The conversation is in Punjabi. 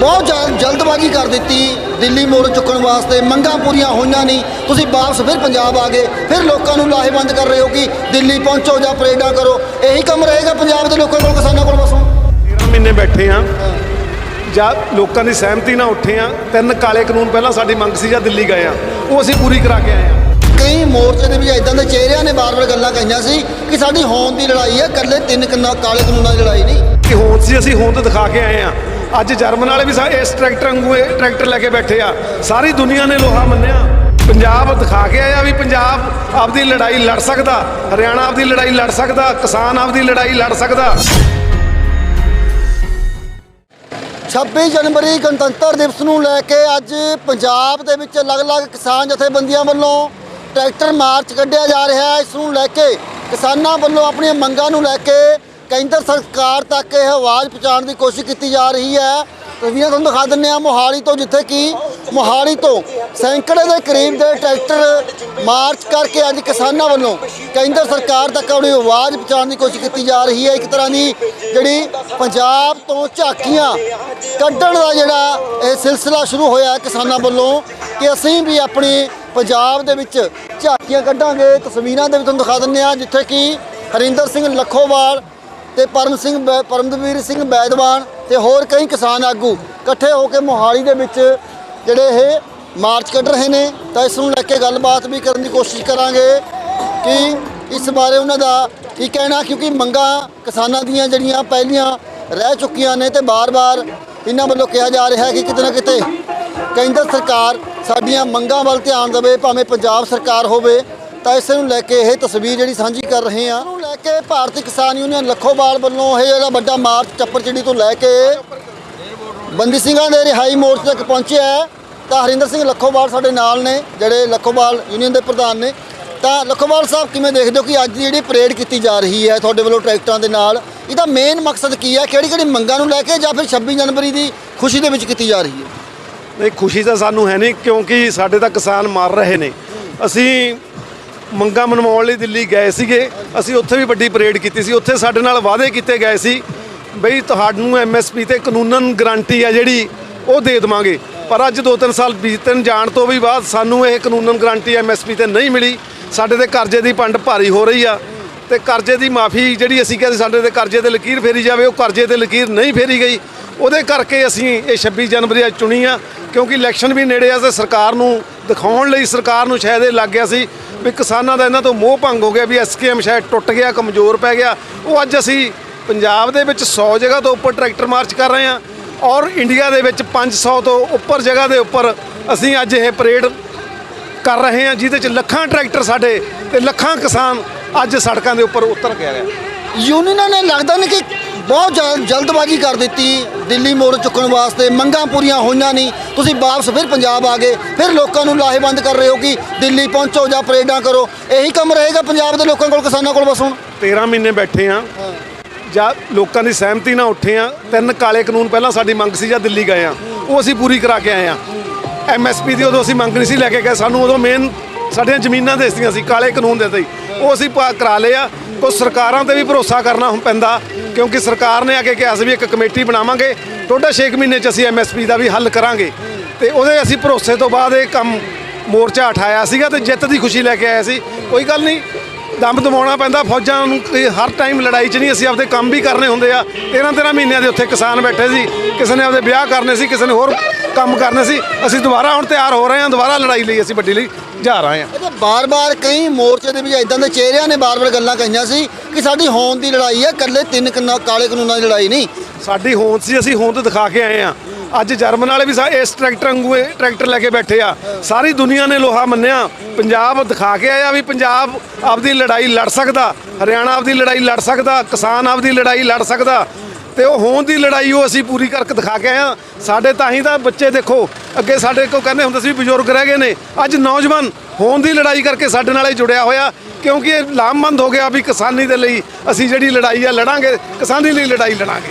ਬਹੁਤ ਜਲ- ਜਲਦਬਾਜ਼ੀ ਕਰ ਦਿੱਤੀ। ਦਿੱਲੀ ਮੋੜ ਚੁੱਕਣ ਵਾਸਤੇ ਮੰਗਾਂ ਪੂਰੀਆਂ ਹੋਈਆਂ ਨਹੀਂ। ਤੁਸੀਂ ਵਾਪਸ ਫਿਰ ਪੰਜਾਬ ਆ ਗਏ। ਫਿਰ ਲੋਕਾਂ ਨੂੰ ਲਾਹੇਵੰਦ ਕਰ ਰਹੇ ਹੋ ਕਿ ਦਿੱਲੀ ਪਹੁੰਚੋ ਜਾਂ ਪਰੇਡਾਂ ਕਰੋ। ਇਹੀ ਕੰਮ ਰਹੇਗਾ ਪੰਜਾਬ ਦੇ ਲੋਕਾਂ ਕੋਲ ਕਿਸਾਨਾਂ ਕੋਲ ਬਸੋਂ 13 ਮਹੀਨੇ ਬੈਠੇ ਆ ਜਾਂ ਲੋਕਾਂ ਦੀ ਸਹਿਮਤੀ ਨਾਲ ਉੱਠੇ ਆ ਤਿੰਨ ਕਾਲੇ ਕਾਨੂੰਨ ਪਹਿਲਾਂ ਸਾਡੀ ਮੰਗ ਸੀ ਜਾਂ ਦਿੱਲੀ ਗਏ ਆ ਉਹ ਅਸੀਂ ਪੂਰੀ ਕਰਾ ਕੇ ਆਏ ਆ ਕਈ ਮੋਰਚੇ ਦੇ ਵਿੱਚ ਇਦਾਂ ਦੇ ਚਿਹਰਿਆਂ ਨੇ ਬਾਰ-ਬਾਰ ਗੱਲਾਂ ਕਹੀਆਂ ਸੀ ਕਿ ਸਾਡੀ ਹੋਂਦ ਦੀ ਲੜਾਈ ਹੈ। ਇਕੱਲੇ ਤਿੰਨ ਕਿੰਨਾ ਕਾਲੇ ਕਾਨੂੰਨਾਂ ਦੀ ਲੜਾਈ ਨਹੀਂ। ਕਿ ਹੋਂਦ ਸੀ ਅਸੀਂ ਹੋਂਦ ਦਿਖਾ ਕੇ ਆਏ ਆ ਅੱਜ ਜਰਮਨ ਵਾਲੇ ਵੀ ਸਾ- ਇਸ ਟਰੈਕਟਰ ਵਾਂਗੂ ਇਹ ਟਰੈਕਟਰ ਲੈ ਕੇ ਬੈਠੇ ਆ। ਸਾਰੀ ਦੁਨੀਆ ਨੇ ਲੋਹਾ ਮੰਨਿਆ। ਪੰਜਾਬ ਦਿਖਾ ਕੇ ਆਇਆ ਵੀ ਪੰਜਾਬ ਆਪਦੀ ਲੜਾਈ ਲੜ ਸਕਦਾ, ਹਰਿਆਣਾ ਆਪਦੀ ਲੜਾਈ ਲੜ ਸਕਦਾ, ਕਿਸਾਨ ਆਪਦੀ ਲੜਾਈ ਲੜ ਸਕਦਾ। 26 ਜਨਵਰੀ ਗਣਤੰਤਰ ਦਿਵਸ ਨੂੰ ਲੈ ਕੇ ਅੱਜ ਪੰਜਾਬ ਦੇ ਵਿੱਚ ਅਲੱਗ-ਅਲੱਗ ਕਿਸਾਨ ਜਥੇਬੰਦੀਆਂ ਵੱਲੋਂ ਟਰੈਕਟਰ ਮਾਰਚ ਕੱਢਿਆ ਜਾ ਰਿਹਾ ਹੈ। ਇਸ ਨੂੰ ਲੈ ਕੇ ਕਿਸਾਨਾਂ ਵੱਲੋਂ ਆਪਣੀਆਂ ਮੰਗਾਂ ਨੂੰ ਲੈ ਕੇ ਕੇਂਦਰ ਸਰਕਾਰ ਤੱਕ ਇਹ ਆਵਾਜ਼ ਪਹੁੰਚਾਉਣ ਦੀ ਕੋਸ਼ਿਸ਼ ਕੀਤੀ ਜਾ ਰਹੀ ਹੈ। ਤਸਵੀਰਾਂ ਤੁਹਾਨੂੰ ਦਿਖਾ ਦਿੰਦੇ ਆ ਮੋਹਾਲੀ ਤੋਂ, ਜਿੱਥੇ ਕਿ ਮੋਹਾਲੀ ਤੋਂ ਸੈਂਕੜੇ ਦੇ ਕਰੀਬ ਦੇ ਟਰੈਕਟਰ ਮਾਰਚ ਕਰਕੇ ਅੱਜ ਕਿਸਾਨਾਂ ਵੱਲੋਂ ਕੇਂਦਰ ਸਰਕਾਰ ਤੱਕ ਆਪਣੀ ਆਵਾਜ਼ ਪਹੁੰਚਾਉਣ ਦੀ ਕੋਸ਼ਿਸ਼ ਕੀਤੀ ਜਾ ਰਹੀ ਹੈ। ਇੱਕ ਤਰ੍ਹਾਂ ਦੀ ਜਿਹੜੀ ਪੰਜਾਬ ਤੋਂ ਝਾਕੀਆਂ ਕੱਢਣ ਦਾ ਜਿਹੜਾ ਇਹ ਸਿਲਸਿਲਾ ਸ਼ੁਰੂ ਹੋਇਆ ਕਿਸਾਨਾਂ ਵੱਲੋਂ ਕਿ ਅਸੀਂ ਵੀ ਆਪਣੀ ਪੰਜਾਬ ਦੇ ਵਿੱਚ ਝਾਕੀਆਂ ਕੱਢਾਂਗੇ। ਤਸਵੀਰਾਂ ਦੇ ਵਿੱਚ ਤੁਹਾਨੂੰ ਦਿਖਾ ਦਿੰਦੇ ਆ ਜਿੱਥੇ ਕਿ ਹਰਿੰਦਰ ਸਿੰਘ ਲੱਖੋਵਾਲ ਤੇ ਪਰਮ ਸਿੰਘ ਬੈ- ਪਰਮਦਵੀਰ ਸਿੰਘ ਬੈਦਵਾਨ ਤੇ ਹੋਰ ਕਈ ਕਿਸਾਨ ਆਗੂ ਇਕੱਠੇ ਹੋ ਕੇ ਮੋਹਾਲੀ ਦੇ ਵਿੱਚ ਜਿਹੜੇ ਇਹ ਮਾਰਚ ਕੱਢ ਰਹੇ ਨੇ, ਤਾਂ ਇਸ ਨੂੰ ਲੈ ਕੇ ਗੱਲਬਾਤ ਵੀ ਕਰਨ ਦੀ ਕੋਸ਼ਿਸ਼ ਕਰਾਂਗੇ ਕਿ ਇਸ ਬਾਰੇ ਉਹਨਾਂ ਦਾ ਕੀ ਕਹਿਣਾ, ਕਿਉਂਕਿ ਮੰਗਾਂ ਕਿਸਾਨਾਂ ਦੀਆਂ ਜਿਹੜੀਆਂ ਪਹਿਲੀਆਂ ਰਹਿ ਚੁੱਕੀਆਂ ਨੇ ਤੇ ਬਾਰ-ਬਾਰ ਇਹਨਾਂ ਵੱਲੋਂ ਕਿਹਾ ਜਾ ਰਿਹਾ ਹੈ ਕਿ ਕਿਤੇ ਨਾ ਕਿਤੇ ਕੇਂਦਰ ਸਰਕਾਰ ਸਾਡੀਆਂ ਮੰਗਾਂ ਵੱਲ ਧਿਆਨ ਦੇਵੇ, ਭਾਵੇਂ ਪੰਜਾਬ ਸਰਕਾਰ ਹੋਵੇ ਤਾਂ ਇਸ ਨੂੰ ਲੈ ਕੇ ਇਹ ਤਸਵੀਰ ਜਿਹੜੀ ਸਾਂਝੀ ਕਰ ਰਹੇ ਹਾਂ। ਨੂੰ ਲੈ ਕੇ ਭਾਰਤੀ ਕਿਸਾਨ ਯੂਨੀਅਨ ਲੱਖੋਵਾਲ ਵੱਲੋਂ ਇਹ ਜਿਹੜਾ ਵੱਡਾ ਮਾਰਚ ਚੱਪਰਚਿੜੀ ਤੋਂ ਲੈ ਕੇ ਬੰਦੀ ਸਿੰਘਾਂ ਦੇ ਰਿਹਾਈ ਮੋਰਚੇ ਤੱਕ ਪਹੁੰਚਿਆ ਹੈ। ਤਾਂ ਹਰਿੰਦਰ ਸਿੰਘ ਲੱਖੋਵਾਲ ਸਾਡੇ ਨਾਲ ਨੇ, ਜਿਹੜੇ ਲੱਖੋਵਾਲ ਯੂਨੀਅਨ ਦੇ ਪ੍ਰਧਾਨ ਨੇ। ਤਾਂ ਲੱਖੋਵਾਲ ਸਾਹਿਬ, ਕਿਵੇਂ ਦੇਖਦੇ ਹੋ ਕਿ ਅੱਜ ਦੀ ਜਿਹੜੀ ਪਰੇਡ ਕੀਤੀ ਜਾ ਰਹੀ ਹੈ ਤੁਹਾਡੇ ਵੱਲੋਂ ਟਰੈਕਟਰਾਂ ਦੇ ਨਾਲ? ਇਹਦਾ ਮੇਨ ਮਕਸਦ ਕੀ ਹੈ? ਕਿਹੜੀ ਕਿਹੜੀ ਮੰਗਾਂ ਨੂੰ ਲੈ ਕੇ ਜਾਂ ਫਿਰ 26 ਜਨਵਰੀ ਦੀ ਖੁਸ਼ੀ ਦੇ ਵਿੱਚ ਕੀਤੀ ਜਾ ਰਹੀ ਹੈ? ਨਹੀਂ, ਖੁਸ਼ੀ ਤਾਂ ਸਾਨੂੰ ਹੈ ਨਹੀਂ, ਕਿਉਂਕਿ ਸਾਡੇ ਤਾਂ ਕਿਸਾਨ ਮਰ ਰਹੇ ਨੇ। ਅਸੀਂ ਮੰਗਾਂ ਮਨਵਾਉਣ ਲਈ ਦਿੱਲੀ ਗਏ ਸੀਗੇ। ਅਸੀਂ ਉੱਥੇ ਵੀ ਵੱਡੀ ਪਰੇਡ ਕੀਤੀ ਸੀ। ਉੱਥੇ ਸਾਡੇ ਨਾਲ ਵਾਅਦੇ ਕੀਤੇ ਗਏ ਸੀ ਬਈ ਤੁਹਾਨੂੰ ਐਮਐਸਪੀ ਤੇ ਕਾਨੂੰਨਨ ਗਰੰਟੀ ਆ ਜਿਹੜੀ ਉਹ ਦੇ ਦੇਵਾਂਗੇ। ਪਰ ਅੱਜ 2-3 ਸਾਲ ਬੀਤਣ ਜਾਣ ਤੋਂ ਵੀ ਬਾਅਦ ਸਾਨੂੰ ਇਹ ਕਾਨੂੰਨਨ ਗਾਰੰਟੀ ਐਮਐਸਪੀ ਤੇ ਨਹੀਂ ਮਿਲੀ। ਸਾਡੇ ਤੇ ਕਰਜ਼ੇ ਦੀ ਪੰਡ ਭਾਰੀ ਹੋ ਰਹੀ ਆ ਤੇ ਕਰਜ਼ੇ ਦੀ ਮਾਫੀ ਜਿਹੜੀ ਅਸੀਂ ਕਹਿੰਦੇ ਸਾਡੇ ਤੇ ਕਰਜ਼ੇ ਤੇ ਲਕੀਰ ਫੇਰੀ ਜਾਵੇ, ਉਹ ਕਰਜ਼ੇ ਤੇ ਲਕੀਰ ਨਹੀਂ ਫੇਰੀ ਗਈ। ਉਹਦੇ ਕਰਕੇ ਅਸੀਂ ਇਹ 26 ਜਨਵਰੀ ਅੱਜ ਚੁਣੀ ਆ। ਕਿਉਂਕਿ ਇਲੈਕਸ਼ਨ ਵੀ ਨੇੜੇ ਆ ਤੇ ਸਰਕਾਰ ਨੂੰ ਦਿਖਾਉਣ ਲਈ ਸਰਕਾਰ ਨੂੰ ਸ਼ਾਇਦ ਇਹ ਲੱਗ ਗਿਆ ਸੀ ਵੀ ਕਿਸਾਨਾਂ ਦਾ ਇਹਨਾਂ ਤੋਂ ਮੋਹ ਭੰਗ ਹੋ ਗਿਆ ਵੀ ਐਸਕੇਐਮ ਸ਼ਾਇਦ ਟੁੱਟ ਗਿਆ, ਕਮਜ਼ੋਰ ਪੈ ਗਿਆ। ਉਹ ਅੱਜ ਅਸੀਂ ਪੰਜਾਬ ਦੇ ਵਿੱਚ 100 ਜਗ੍ਹਾ ਤੋਂ ਉੱਪਰ ਟਰੈਕਟਰ ਮਾਰਚ ਕਰ ਰਹੇ ਹਾਂ ਔਰ ਇੰਡੀਆ ਦੇ ਵਿੱਚ 500 ਤੋਂ ਉੱਪਰ ਜਗ੍ਹਾ ਦੇ ਉੱਪਰ ਅਸੀਂ ਅੱਜ ਇਹ ਪਰੇਡ ਕਰ ਰਹੇ ਹਾਂ, ਜਿਹਦੇ ਚ ਲੱਖਾਂ ਟਰੈਕਟਰ ਸਾਡੇ ਤੇ ਲੱਖਾਂ ਕਿਸਾਨ ਅੱਜ ਸੜਕਾਂ ਦੇ ਉੱਪਰ ਉਤਰ ਕੇ ਆਏ ਯੂਨੀਅਨਾਂ ਨੇ ਲੱਗਦਾ ਨਹੀਂ ਕਿ ਬਹੁਤ ਜਲ- ਜਲਦਬਾਜ਼ੀ ਕਰ ਦਿੱਤੀ। ਦਿੱਲੀ ਮੋੜ ਚੁੱਕਣ ਵਾਸਤੇ ਮੰਗਾਂ ਪੂਰੀਆਂ ਹੋਈਆਂ ਨਹੀਂ। ਤੁਸੀਂ ਵਾਪਸ ਫਿਰ ਪੰਜਾਬ ਆ ਗਏ। ਫਿਰ ਲੋਕਾਂ ਨੂੰ ਲਾਹੇਵੰਦ ਕਰ ਰਹੇ ਹੋ ਕਿ ਦਿੱਲੀ ਪਹੁੰਚੋ ਜਾਂ ਪਰੇਡਾਂ ਕਰੋ। ਇਹੀ ਕੰਮ ਰਹੇਗਾ ਪੰਜਾਬ ਦੇ ਲੋਕਾਂ ਕੋਲ ਕਿਸਾਨਾਂ ਕੋਲ ਬਸ ਹੁਣ? 13 ਮਹੀਨੇ ਬੈਠੇ ਆ। ਜਾਂ ਲੋਕਾਂ ਦੀ ਸਹਿਮਤੀ ਨਾਲ ਉੱਠੇ ਆ। ਤਿੰਨ ਕਾਲੇ ਕਾਨੂੰਨ ਪਹਿਲਾਂ ਸਾਡੀ ਮੰਗ ਸੀ ਜਾਂ ਦਿੱਲੀ ਗਏ ਆ। ਉਹ ਅਸੀਂ ਪੂਰੀ ਕਰਾ ਕੇ ਆਏ ਆ। ਐਮਐਸਪੀ ਦੀ ਉਦੋਂ ਅਸੀਂ ਮੰਗ ਨਹੀਂ ਸੀ ਲੈ ਕੇ ਗਏ। ਸਾਨੂੰ ਉਦੋਂ ਮੇਨ ਸਾਡੀਆਂ ਜ਼ਮੀਨਾਂ ਦੇ ਸੀ ਕਾਲੇ ਕਾਨੂੰਨ ਦੇ ਸੀ ਉਹ ਅਸੀਂ ਪਾ- ਕਰਾ ਲਏ ਆ। ਕੋ ਸਰਕਾਰਾਂ ਤੇ ਵੀ ਭਰੋਸਾ ਕਰਨਾ ਹੁਣ ਪੈਂਦਾ, ਕਿਉਂਕਿ ਸਰਕਾਰ ਨੇ ਆ ਕੇ ਕਿਹਾ ਸੀ ਵੀ ਇੱਕ ਕਮੇਟੀ ਬਣਾਵਾਂਗੇ। ਟੋਟਾ 6 ਮਹੀਨੇ ਚ ਅਸੀਂ ਐਮਐਸਪੀ ਦਾ ਵੀ ਹੱਲ ਕਰਾਂਗੇ। ਤੇ ਉਹਦੇ ਅਸੀਂ ਭਰੋਸੇ ਤੋਂ ਬਾਅਦ ਇਹ ਕੰਮ ਮੋਰਚਾ ਉਠਾਇਆ ਸੀਗਾ ਤੇ ਜਿੱਤ ਦੀ ਖੁਸ਼ੀ ਲੈ ਕੇ ਆਇਆ ਸੀ। ਕੋਈ ਗੱਲ ਨਹੀਂ ਦਮ ਦਮਾਉਣਾ ਪੈਂਦਾ ਫੌਜਾਂ ਨੂੰ ਹਰ ਟਾਈਮ ਲੜਾਈ 'ਚ ਨਹੀਂ ਅਸੀਂ ਆਪਦੇ ਕੰਮ ਵੀ ਕਰਨੇ ਹੁੰਦੇ ਆ। 13 13 ਮਹੀਨਿਆਂ ਦੇ ਉੱਥੇ ਕਿਸਾਨ ਬੈਠੇ ਸੀ ਕਿਸੇ ਨੇ ਆਪਦੇ ਵਿਆਹ ਕਰਨੇ ਸੀ ਕਿਸੇ ਨੇ ਹੋਰ ਕੰਮ ਕਰਨੇ ਸੀ ਅਸੀਂ ਦੁਬਾਰਾ ਹੁਣ ਤਿਆਰ ਹੋ ਰਹੇ ਹਾਂ ਦੁਬਾਰਾ ਲੜਾਈ ਲਈ ਅਸੀਂ ਵੱਡੀ ਲਈ ਜਾ ਰਹੇ ਹਾਂ। ਇਹਦੇ ਬਾਰ-ਬਾਰ ਕਈ ਮੋਰਚੇ ਦੇ ਵਿੱਚ ਇਦਾਂ ਦੇ ਚਿਹਰਿਆਂ ਨੇ ਬਾਰ-ਬਾਰ ਗੱਲਾਂ ਕਹੀਆਂ ਸੀ ਕਿ ਸਾਡੀ ਹੋਂਦ ਦੀ ਲੜਾਈ ਹੈ ਇਕੱਲੇ ਤਿੰਨ ਕਿੰਨਾ ਕਾਲੇ ਕਾਨੂੰਨਾਂ ਦੀ ਲੜਾਈ ਨਹੀਂ। ਸਾਡੀ ਹੋਂਦ ਸੀ ਅਸੀਂ ਹੋਂਦ ਦਿਖਾ ਕੇ ਆਏ ਆ ਅੱਜ ਜਰਮਨ ਵਾਲੇ ਵੀ ਸਾ- ਇਸ ਟਰੈਕਟਰ ਵਾਂਗੂ ਇਹ ਟਰੈਕਟਰ ਲੈ ਕੇ ਬੈਠੇ ਆ। ਸਾਰੀ ਦੁਨੀਆ ਨੇ ਲੋਹਾ ਮੰਨਿਆ। ਪੰਜਾਬ ਦਿਖਾ ਕੇ ਆਇਆ ਵੀ ਪੰਜਾਬ ਆਪਦੀ ਲੜਾਈ ਲੜ ਸਕਦਾ, ਹਰਿਆਣਾ ਆਪਦੀ ਲੜਾਈ ਲੜ ਸਕਦਾ, ਕਿਸਾਨ ਆਪਦੀ ਲੜਾਈ ਲੜ ਸਕਦਾ। ਤੇ ਉਹ ਹੋਂਦ ਦੀ ਲੜਾਈ ਉਹ ਅਸੀਂ ਪੂਰੀ ਕਰਕੇ ਦਿਖਾ ਕੇ ਆਏ ਹਾਂ ਸਾਡੇ ਤਾਂ ਹੀ ਤਾਂ ਬੱਚੇ ਦੇਖੋ, ਅੱਗੇ ਸਾਡੇ ਕੋ ਕਹਿੰਦੇ ਹੁੰਦੇ ਸੀ ਵੀ ਬਜ਼ੁਰਗ ਰਹਿ ਗਏ ਨੇ। ਅੱਜ ਨੌਜਵਾਨ ਹੋਣ ਦੀ ਲੜਾਈ ਕਰਕੇ ਸਾਡੇ ਨਾਲ ਹੀ ਜੁੜਿਆ ਹੋਇਆ, ਕਿਉਂਕਿ ਇਹ ਲਾਮਬੰਦ ਹੋ ਗਿਆ ਵੀ ਕਿਸਾਨੀ ਦੇ ਲਈ ਅਸੀਂ ਜਿਹੜੀ ਲੜਾਈ ਆ ਲੜਾਂਗੇ, ਕਿਸਾਨੀ ਲਈ ਲੜਾਈ ਲੜਾਂਗੇ।